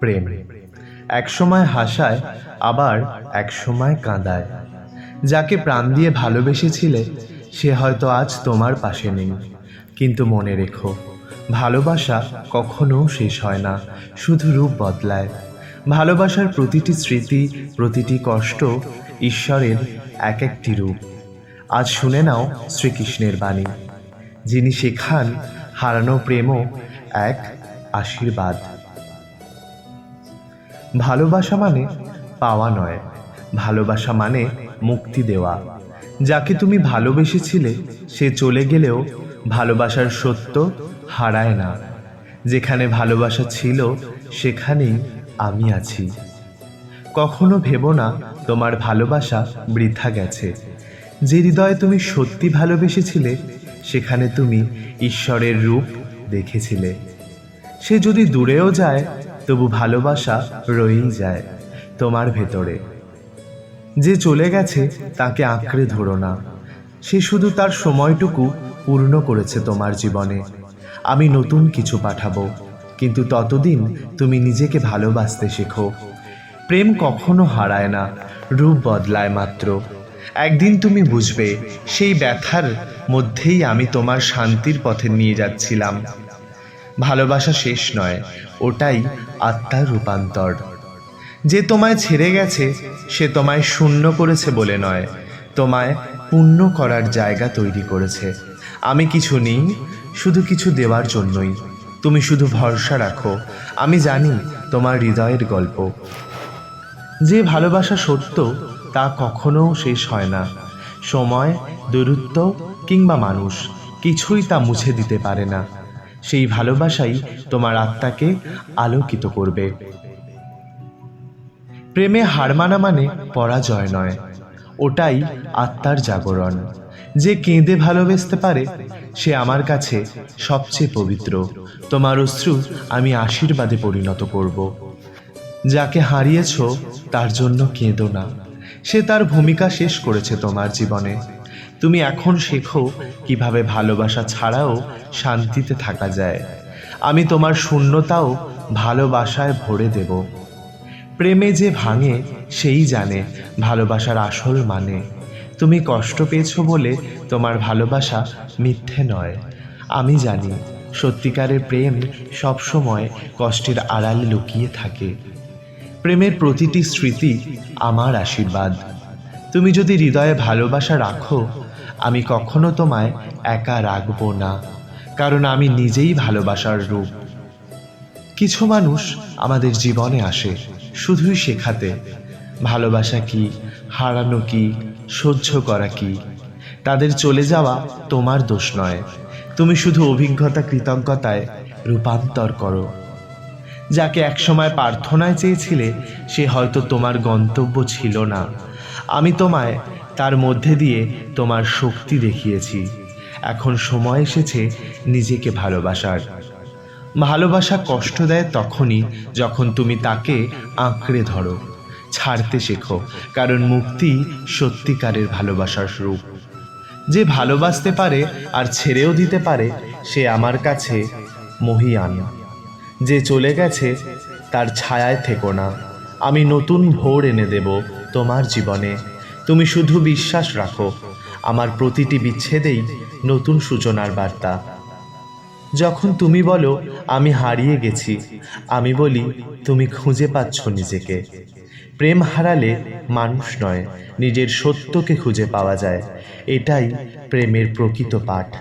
প্রেম। একসময় হাসায়, আবার একসময় কাঁদায়। যাকে প্রাণ দিয়ে ভালোবেসেছিলে, সে হয়তো আজ তোমার পাশে নেই। কিন্তু মনে রেখো, ভালোবাসা কখনো শেষ হয় না, শুধু রূপ বদলায়। ভালোবাসার প্রতিটি স্মৃতি, প্রতিটি কষ্ট ঈশ্বরের এক একটি রূপ। আজ শুনে নাও শ্রীকৃষ্ণের বাণী। যিনি শেখান, হারানো প্রেমও এক আশীর্বাদ। ভালোবাসা মানে পাওয়া নয়। ভালোবাসা মানে মুক্তি দেওয়া। যাকে তুমি ভালোবেসেছিলে, সে চলে গেলেও ভালোবাসার সত্য হারায় না। যেখানে ভালোবাসা ছিল, সেখানেই আমি আছি। কখনো ভেবো না, তোমার ভালোবাসা বৃথা গেছে। যে হৃদয়ে তুমি সত্যি ভালোবেসেছিলে, সেখানে তুমি ঈশ্বরের রূপ দেখেছিলে। সে যদি দূরেও যায় তবু ভালোবাসা রয়েই যায় তোমার ভেতরে। যে চলে গেছে তাকে আঁকড়ে ধরো না। সে শুধু তার সময়টুকু পূর্ণ করেছে তোমার জীবনে। আমি নতুন কিছু পাঠাবো, কিন্তু ততদিন তুমি নিজেকে ভালোবাসতে শেখো। প্রেম কখনো হারায় না, রূপ বদলায় মাত্র। একদিন তুমি বুঝবে, সেই ব্যথার মধ্যেই আমি তোমার শান্তির পথে নিয়ে যাচ্ছিলাম। ভালোবাসা শেষ নয়, ওটাই আত্মার রূপান্তর। যে তোমায় ছেড়ে গেছে, সে তোমায় শূন্য করেছে বলে নয়, তোমায় পূর্ণ করার জায়গা তৈরি করেছে। আমি কিছু নেই, শুধু কিছু দেওয়ার জন্যই। তুমি শুধু ভরসা রাখো, আমি জানি তোমার হৃদয়ের গল্প। যে ভালোবাসা সত্য, তা কখনো শেষ হয় না। সময়, দূরত্ব কিংবা মানুষ, কিছুই তা মুছে দিতে পারে না। সেই ভালোবাসাই তোমার আত্মাকে আলোকিত করবে। প্রেমে হার মানা মানে পরাজয় নয়, ওটাই আত্মার জাগরণ। যে কেঁদে ভালোবেসতে পারে, সে আমার কাছে সবচেয়ে পবিত্র। তোমার অশ্রু আমি আশীর্বাদে পরিণত করব। যাকে হারিয়েছ, তার জন্য কেঁদো না। সে তার ভূমিকা শেষ করেছে তোমার জীবনে। তুমি এখন শেখো কীভাবে ভালোবাসা ছাড়াও শান্তিতে থাকা যায়। আমি তোমার শূন্যতাও ভালোবাসায় ভরে দেব। প্রেমে যে ভাঙে, সেই জানে ভালোবাসার আসল মানে। তুমি কষ্ট পেয়েছ বলে তোমার ভালোবাসা মিথ্যে নয়। আমি জানি সত্যিকারের প্রেম সবসময় কষ্টের আড়ালে লুকিয়ে থাকে। প্রেমের প্রতিটি স্মৃতি আমার আশীর্বাদ। তুমি যদি হৃদয়ে ভালোবাসা রাখো আমি কখনো তোমায় একা রাখব না, কারণ আমি নিজেই ভালোবাসার রূপ। কিছু মানুষ আমাদের জীবনে আসে শুধুই শেখাতে, ভালোবাসা কি, হারানো কি, সহ্য করা কি? তাদের চলে যাওয়া তোমার দোষ নয়, তুমি শুধু অভিজ্ঞতা কৃতজ্ঞতায় রূপান্তর করো। যাকে একসময় প্রার্থনায় চেয়েছিলে, সে হয়তো তোমার গন্তব্য ছিল না। আমি তোমায় তার মধ্যে দিয়ে তোমার শক্তি দেখিয়েছি। এখন সময় এসেছে নিজেকে ভালোবাসার। ভালোবাসা কষ্ট দেয় তখনই যখন তুমি তাকে আঁকড়ে ধরো। ছাড়তে শেখো, কারণ মুক্তি সত্যিকারের ভালোবাসার রূপ। যে ভালোবাসতে পারে আর ছেড়েও দিতে পারে, সে আমার কাছে মহিয়ান। যে চলে গেছে, তার ছায়ায় থেকো না। আমি নতুন ভোর এনে দেব তোমার জীবনে। তুমি শুধু বিশ্বাস রাখো। আমার প্রতিটি বিচ্ছেদেই নতুন সূচনার বার্তা। যখন তুমি বলো, আমি হারিয়ে গেছি আমি বলি, তুমি খুঁজে পাচ্ছ নিজেকে প্রেম হারালে মানুষ নয়, নিজের সত্যকে খুঁজে পাওয়া যায়। এটাই প্রেমের প্রকৃত পাঠ।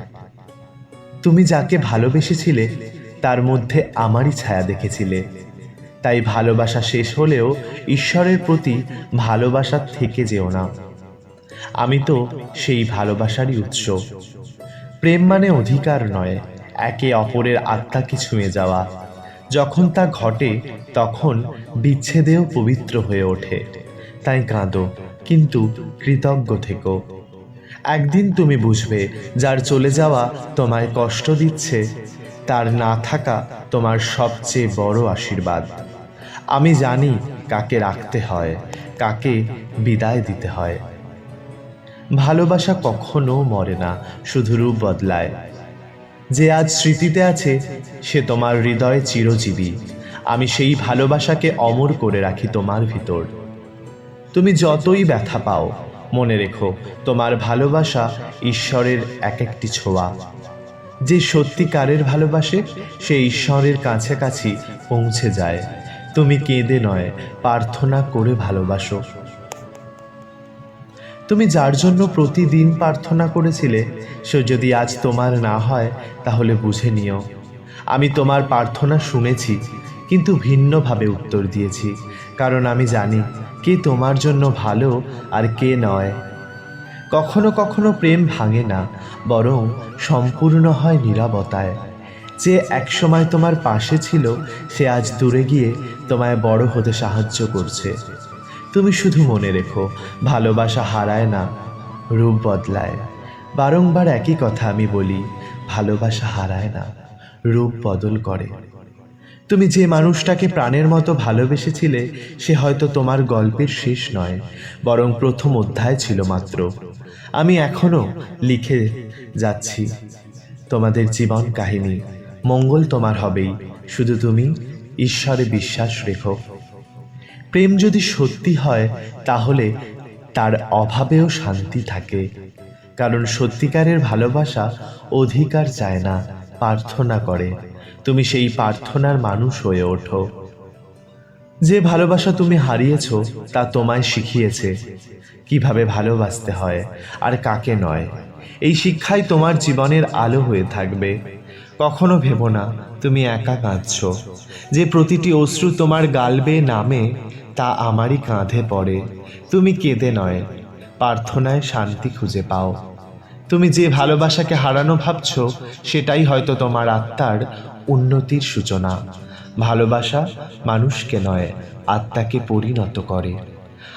তুমি যাকে ভালোবেসেছিলে, তার মধ্যে আমারই ছায়া দেখেছিলে। তাই ভালোবাসা শেষ হলেও ঈশ্বরের প্রতি ভালোবাসা থেকে যেও না। আমি তো সেই ভালোবাসারই উৎস। প্রেম মানে অধিকার নয়, একে অপরের আত্মাকে ছুঁয়ে যাওয়া। যখন তা ঘটে, তখন বিচ্ছেদেও পবিত্র হয়ে ওঠে। তাই কাঁদো, কিন্তু কৃতজ্ঞ থেকো। একদিন তুমি বুঝবে, যার চলে যাওয়া তোমায় কষ্ট দিচ্ছে তার না থাকা তোমার সবচেয়ে বড় আশীর্বাদ। আমি জানি কাকে রাখতে হয়, কাকে বিদায় দিতে হয়। ভালোবাসা কখনো মরে না, শুধু রূপ বদলায়। যে আজ স্মৃতিতে আছে, সে তোমার হৃদয়ে চিরজীবী। আমি সেই ভালোবাসাকে অমর করে রাখি তোমার ভিতর। তুমি যতই ব্যথা পাও, মনে রেখো, তোমার ভালোবাসা ঈশ্বরের এক একটি ছোঁয়া। যে সত্যিকারের ভালোবাসে, সে ঈশ্বরের কাছাকাছি পৌঁছে যায়। তুমি কেঁদে নয়, প্রার্থনা করে ভালোবাসো। তুমি যার জন্য প্রতিদিন প্রার্থনা করেছিলে, সে যদি আজ তোমার না হয়, তাহলে বুঝে নিও। আমি তোমার প্রার্থনা শুনেছি, কিন্তু ভিন্নভাবে উত্তর দিয়েছি। কারণ আমি জানি, কে তোমার জন্য ভালো আর কে নয়। কখনো কখনো প্রেম ভাঙে না, বরং সম্পূর্ণ হয় নিরাবতায়। যে একসময় তোমার পাশে ছিল, সে আজ দূরে গিয়ে তোমায় বড় হতে সাহায্য করছে। তুমি শুধু মনে রেখো, ভালোবাসা হারায় না, রূপ বদলায়। বারংবার একই কথা আমি বলি, ভালোবাসা হারায় না, রূপ বদল করে। তুমি যে মানুষটাকে প্রাণের মতো ভালোবেসেছিলে, সে হয়তো তোমার গল্পের শেষ নয়, বরং প্রথম অধ্যায় ছিল মাত্র। আমি এখনও লিখে যাচ্ছি। তোমাদের জীবন কাহিনী, মঙ্গল তোমার হবেই, শুধু তুমি ঈশ্বরে বিশ্বাস রেখো। প্রেম যদি সত্যি হয়, তাহলে তার অভাবেও শান্তি থাকে। কারণ সত্যিকারের ভালোবাসা অধিকার চায় না, প্রার্থনা করে। তুমি সেই প্রার্থনার মানুষ হয়ে ওঠো। যে ভালোবাসা তুমি হারিয়েছ, তা তোমায় শিখিয়েছে। কীভাবে ভালোবাসতে হয় আর কাকে নয়। এই শিক্ষাই তোমার জীবনের আলো হয়ে থাকবে। কখনো ভেবো না, তুমি একা কাঁদছ। যে প্রতিটি অশ্রু তোমার গালবে নামে, তা আমারই কাঁধে পড়ে। তুমি কেঁদে নয়, প্রার্থনায় শান্তি খুঁজে পাও। তুমি যে ভালোবাসাকে হারানো ভাবছ, সেটাই হয়তো তোমার আত্মার উন্নতির সূচনা। ভালোবাসা মানুষকে নয়, আত্মাকে পরিণত করে।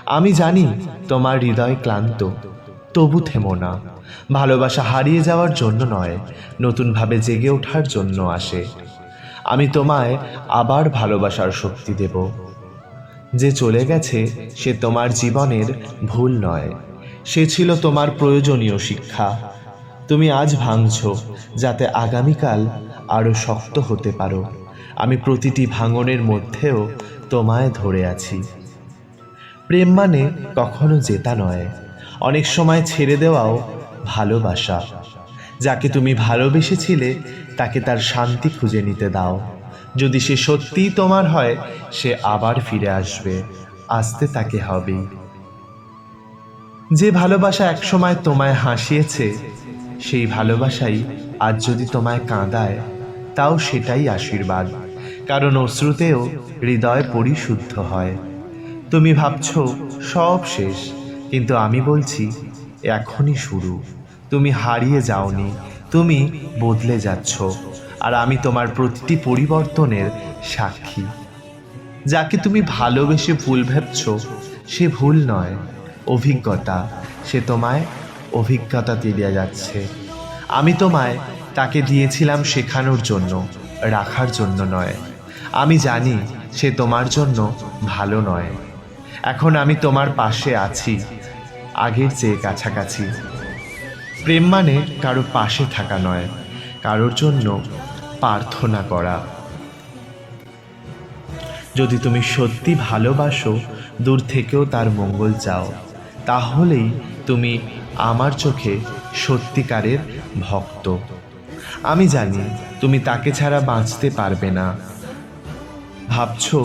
আমি জানি তোমার হৃদয় ক্লান্ত, তবু থেমো না। ভালোবাসা হারিয়ে যাওয়ার জন্য নয়, নতুনভাবে জেগে ওঠার জন্য আসে। আমি তোমায় আবার ভালোবাসার শক্তি দেব। যে চলে গেছে, সে তোমার জীবনের ভুল নয়। সে ছিল তোমার প্রয়োজনীয় শিক্ষা। তুমি আজ ভাঙছ, যাতে আগামীকাল আরও শক্ত হতে পারো। আমি প্রতিটি ভাঙনের মধ্যেও তোমায় ধরে আছি। প্রেম মানে কখনো জেতা নয়। অনেক সময় ছেড়ে দেওয়াও ভালোবাসা। যাকে তুমি ভালোবেসেছিলে, তাকে তার শান্তি খুঁজে নিতে দাও। যদি সে সত্যিই তোমার হয়, সে আবার ফিরে আসবে। আসতে তাকে হবেই। যে ভালোবাসা একসময় তোমায় হাসিয়েছে সেই ভালোবাসাই আজ যদি তোমায় কাঁদায়, তাও সেটাই আশীর্বাদ। কারণ অশ্রুতেও হৃদয় পরিশুদ্ধ হয়। তুমি ভাবছ, সব শেষ, কিন্তু আমি বলছি, এখনই শুরু। তুমি হারিয়ে যাওনি, তুমি বদলে যাচ্ছ, আর আমি তোমার প্রতিটি পরিবর্তনের সাক্ষী। যাকে তুমি ভালোবেসে ভুল ভাবছ, সে ভুল নয়, অভিজ্ঞতা, সে তোমায় অভিজ্ঞতা দিয়ে যাচ্ছে। আমি তোমায় তাকে দিয়েছিলাম শেখানোর জন্য, রাখার জন্য নয়। আমি জানি সে তোমার জন্য ভালো নয়। এখন আমি তোমার পাশে আছি, আগের চেয়ে কাছাকাছি। প্রেম মানে কারও পাশে থাকা নয়, কারোর জন্য প্রার্থনা করা। যদি তুমি সত্যি ভালোবাসো, দূর থেকেও তার মঙ্গল চাও, তাহলেই তুমি আমার চোখে সত্যিকারের ভক্ত। আমি জানি তুমি তাকে ছাড়া বাঁচতে পারবে না। ভাবছ,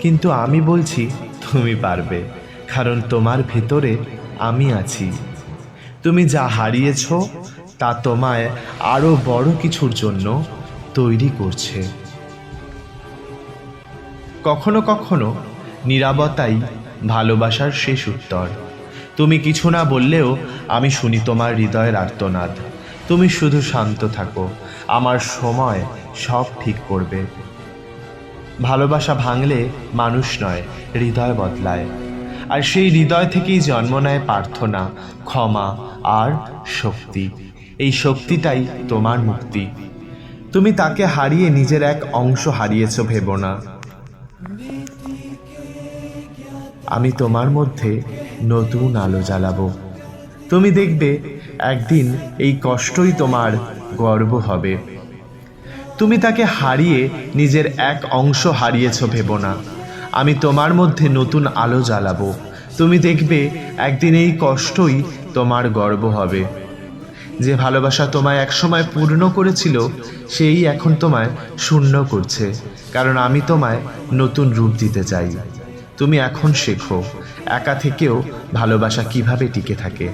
কিন্তু আমি বলছি তুমি পারবে, কারণ তোমার ভেতরে আমি আছি। তুমি যা হারিয়েছ, তা তোমায় আরও বড় কিছুর জন্য তৈরি করছে। কখনো কখনো নিরাপত্তাই ভালোবাসার শেষ উত্তর। তুমি কিছু না বললেও আমি শুনি তোমার হৃদয়ের আর্তনাদ। তুমি শুধু শান্ত থাকো, আমার সময় সব ঠিক করবে। ভালোবাসা ভাঙলে মানুষ নয়, হৃদয় বদলায়। আর সেই হৃদয় থেকেই জন্ম নেয় প্রার্থনা, ক্ষমা আর শক্তি। এই শক্তিটাই তোমার মুক্তি। তুমি তাকে হারিয়ে নিজের এক অংশ হারিয়েছ ভেবো না। আমি তোমার মধ্যে নতুন আলো জ্বালাবো। তুমি দেখবে একদিন এই কষ্টই তোমার গর্ব হবে। তুমি তাকে হারিয়ে নিজের এক অংশ হারিয়েছ ভেবো না। আমি তোমার মধ্যে নতুন আলো জ্বালাবো। তুমি দেখবে একদিন এই কষ্টই তোমার গর্ব হবে। যে ভালোবাসা তোমায় একসময় পূর্ণ করেছিল, সেই এখন তোমায় শূন্য করছে। কারণ আমি তোমায় নতুন রূপ দিতে চাই। তুমি এখন শেখো, একা থেকেও ভালোবাসা কীভাবে টিকে থাকে?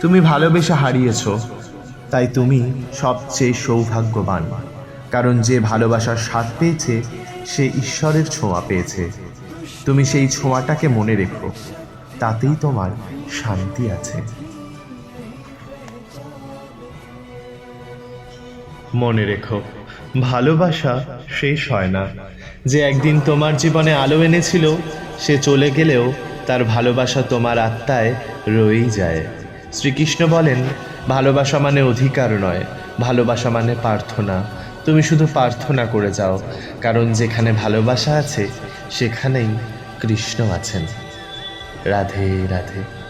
তুমি ভালোবেসে হারিয়েছ, তাই তুমি সবচেয়ে সৌভাগ্যবান, কারণ যে ভালোবাসার স্বাদ পেয়েছে, সে ঈশ্বরের ছোঁয়া পেয়েছে। তুমি সেই ছোঁয়াটাকে মনে রেখো, তাতেই তোমার শান্তি আছে। মনে রেখো, ভালোবাসা শেষ হয় না। যে একদিন তোমার জীবনে আলো এনেছিল, সে চলে গেলেও তার ভালোবাসা তোমার আত্মায় রয়েই যায়। শ্রীকৃষ্ণ বলেন, ভালোবাসা মানে অধিকার নয়, ভালোবাসা মানে প্রার্থনা। তুমি শুধু প্রার্থনা করে যাও, কারণ যেখানে ভালোবাসা আছে, সেখানেই কৃষ্ণ আছেন। রাধে রাধে।